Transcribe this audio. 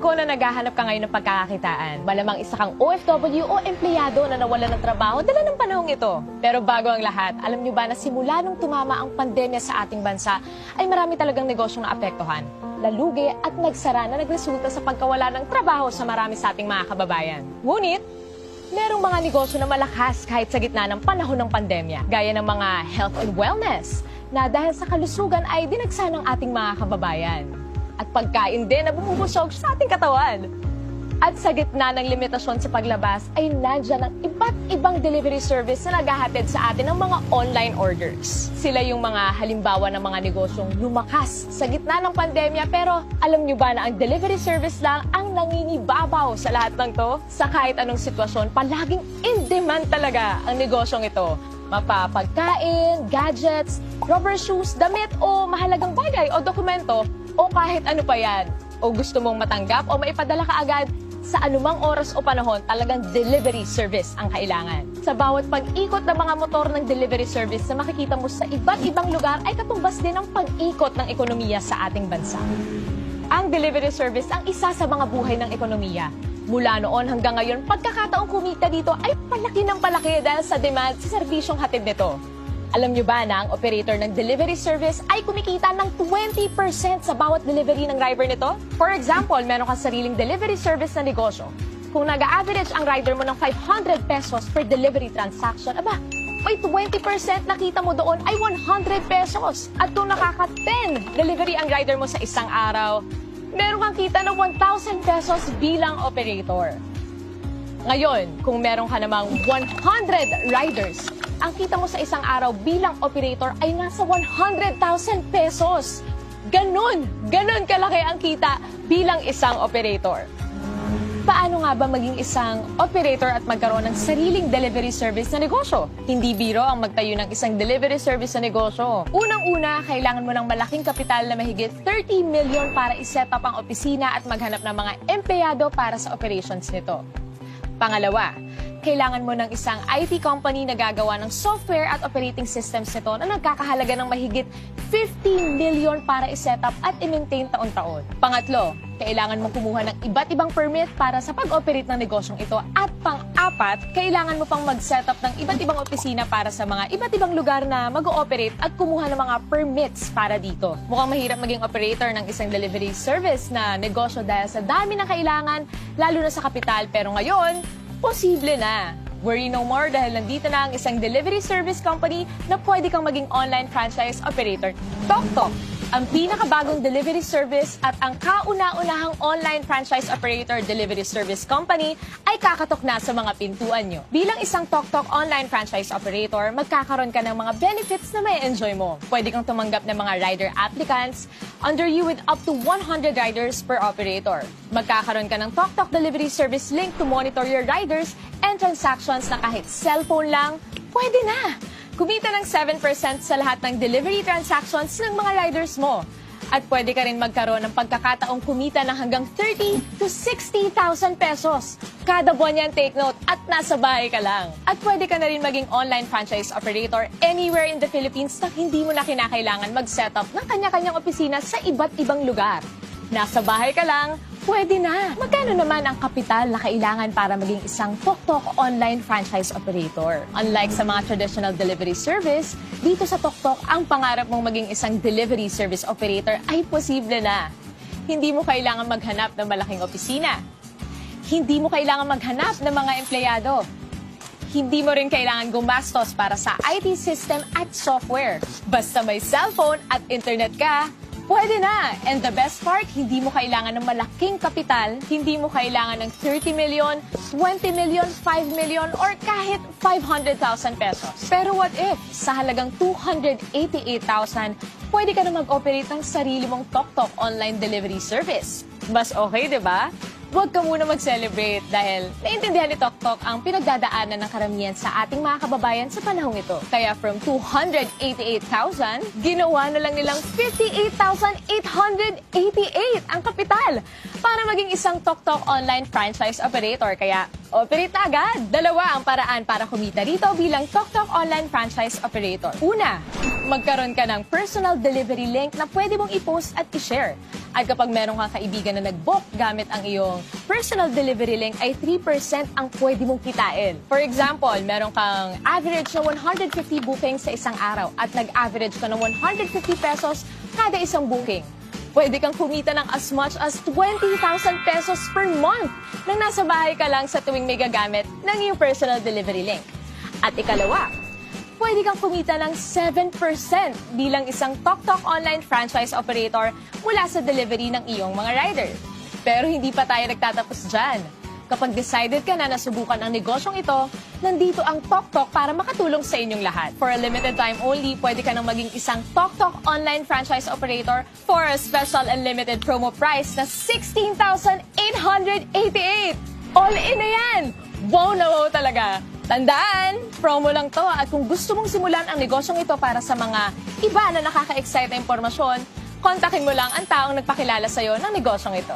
ko na naghahanap ka ngayon ng pagkakakitaan. Malamang isa kang OFW o empleyado na nawala ng trabaho dala ng panahong ito. Pero bago ang lahat, alam niyo ba na simula nung tumama ang pandemya sa ating bansa, ay marami talagang negosyong naapektuhan. Lalugi at nagsara na nagresulta sa pagkawala ng trabaho sa marami sa ating mga kababayan. Ngunit, Merong mga negosyo na malakas kahit sa gitna ng panahon ng pandemya, gaya ng mga health and wellness, na dahil sa kalusugan ay dinagsa ng ating mga kababayan. At pagkain din na bumubusog sa ating katawan. At sa gitna ng limitasyon sa paglabas ay nandyan ang iba't ibang delivery service na naghahatid sa atin ng mga online orders. Sila yung mga halimbawa ng mga negosyong lumakas sa gitna ng pandemya pero alam nyo ba na ang delivery service lang ang nangingibabaw sa lahat ng to? Sa kahit anong sitwasyon, palaging in demand talaga ang negosyong ito. Mapapagkain, gadgets, rubber shoes, damit o mahalagang bagay o dokumento o kahit ano pa yan. O gusto mong matanggap o maipadala ka agad, sa anumang oras o panahon, talagang delivery service ang kailangan. Sa bawat pag-ikot ng mga motor ng delivery service na makikita mo sa iba't ibang lugar ay katumbas din ang pag-ikot ng ekonomiya sa ating bansa. Ang delivery service ang isa sa mga buhay ng ekonomiya. Mula noon hanggang ngayon, pagkakataong kumita dito ay palaki ng palaki dahil sa demand sa serbisyong hatid nito. Alam nyo ba na ang operator ng delivery service ay kumikita ng 20% sa bawat delivery ng driver nito? For example, meron kang sariling delivery service na negosyo. Kung nag-average ang rider mo ng 500 pesos per delivery transaction, aba, may 20% na kita mo doon ay 100 pesos. At kung nakaka-10 delivery ang rider mo sa isang araw, meron kang kita ng 1,000 pesos bilang operator. Ngayon, kung meron ka namang 100 riders, ang kita mo sa isang araw bilang operator ay nasa 100,000 pesos. Ganon, ganon kalaki ang kita bilang isang operator. Paano nga ba maging isang operator at magkaroon ng sariling delivery service na negosyo? Hindi biro ang magtayo ng isang delivery service na negosyo. Unang-una, kailangan mo ng malaking kapital na mahigit 30 million para iset up ang opisina at maghanap ng mga empleyado para sa operations nito. Pangalawa, kailangan mo ng isang IT company na gagawa ng software at operating systems nito na nagkakahalaga ng mahigit 50 million para i-set up at i-maintain taon-taon. Pangatlo, kailangan mong kumuha ng iba't ibang permit para sa pag-operate ng negosyong ito. At pang-apat, kailangan mo pang mag-set up ng iba't ibang opisina para sa mga iba't ibang lugar na mag-ooperate at kumuha ng mga permits para dito. Mukhang mahirap maging operator ng isang delivery service na negosyo dahil sa dami ng kailangan, lalo na sa kapital. Pero ngayon, posible na. Worry no more dahil nandito na ang isang delivery service company na pwede kang maging online franchise operator. TokTok, ang pinakabagong delivery service at ang kauna-unahang online franchise operator delivery service company ay kakatok na sa mga pintuan nyo. Bilang isang TokTok online franchise operator, magkakaroon ka ng mga benefits na may enjoy mo. Pwede kang tumanggap ng mga rider applicants under you with up to 100 riders per operator. Magkakaroon ka ng TokTok delivery service link to monitor your riders and transactions na kahit cellphone lang, pwede na! Kumita ng 7% sa lahat ng delivery transactions ng mga riders mo. At pwede ka rin magkaroon ng pagkakataong kumita ng hanggang 30 to 60,000 pesos. Kada buwan yan, take note, at nasa bahay ka lang. At pwede ka na rin maging online franchise operator anywhere in the Philippines na hindi mo na kinakailangan mag-set up ng kanya-kanyang opisina sa iba't ibang lugar. Nasa bahay ka lang, pwede na. Magkano naman ang kapital na kailangan para maging isang TokTok online franchise operator? Unlike sa mga traditional delivery service, dito sa TokTok, ang pangarap mong maging isang delivery service operator ay posible na. Hindi mo kailangan maghanap ng malaking opisina. Hindi mo kailangan maghanap ng mga empleyado. Hindi mo rin kailangan gumastos para sa IT system at software. Basta may cellphone at internet ka, Pwede na! And the best part, hindi mo kailangan ng malaking kapital, hindi mo kailangan ng 30 million, 20 million, 5 million, or kahit 500,000 pesos. Pero what if, sa halagang 288,000, pwede ka na mag-operate ng sarili mong TokTok online delivery service? Mas okay, di ba? Huwag ka muna mag-celebrate dahil naintindihan ni TokTok ang pinagdadaanan ng karamihan sa ating mga kababayan sa panahong ito. Kaya from 288,000, ginawa na lang nilang 58,888 ang kapital para maging isang TokTok online franchise operator. Kaya Operate na agad! Dalawa ang paraan para kumita rito bilang TokTok Online Franchise Operator. Una, magkaroon ka ng personal delivery link na pwede mong i-post at i-share. At kapag meron kang kaibigan na nag-book gamit ang iyong personal delivery link ay 3% ang pwede mong kitain. For example, meron kang average na 150 bookings sa isang araw at nag-average ka ng 150 pesos kada isang booking. Pwede kang kumita ng as much as 20,000 pesos per month nang nasa bahay ka lang sa tuwing may gagamit ng iyong personal delivery link. At ikalawa, pwede kang kumita ng 7% bilang isang TokTok online franchise operator mula sa delivery ng iyong mga rider. Pero hindi pa tayo nagtatapos dyan. Kapag decided ka na na subukan ang negosyong ito, nandito ang TokTok para makatulong sa inyong lahat. For a limited time only, pwede ka nang maging isang TokTok online franchise operator for a special and limited promo price na 16,888! All in na yan! Wow na wow talaga! Tandaan, promo lang to at kung gusto mong simulan ang negosyong ito para sa mga iba na nakaka-excite na impormasyon, kontakin mo lang ang taong nagpakilala sa'yo ng negosyong ito.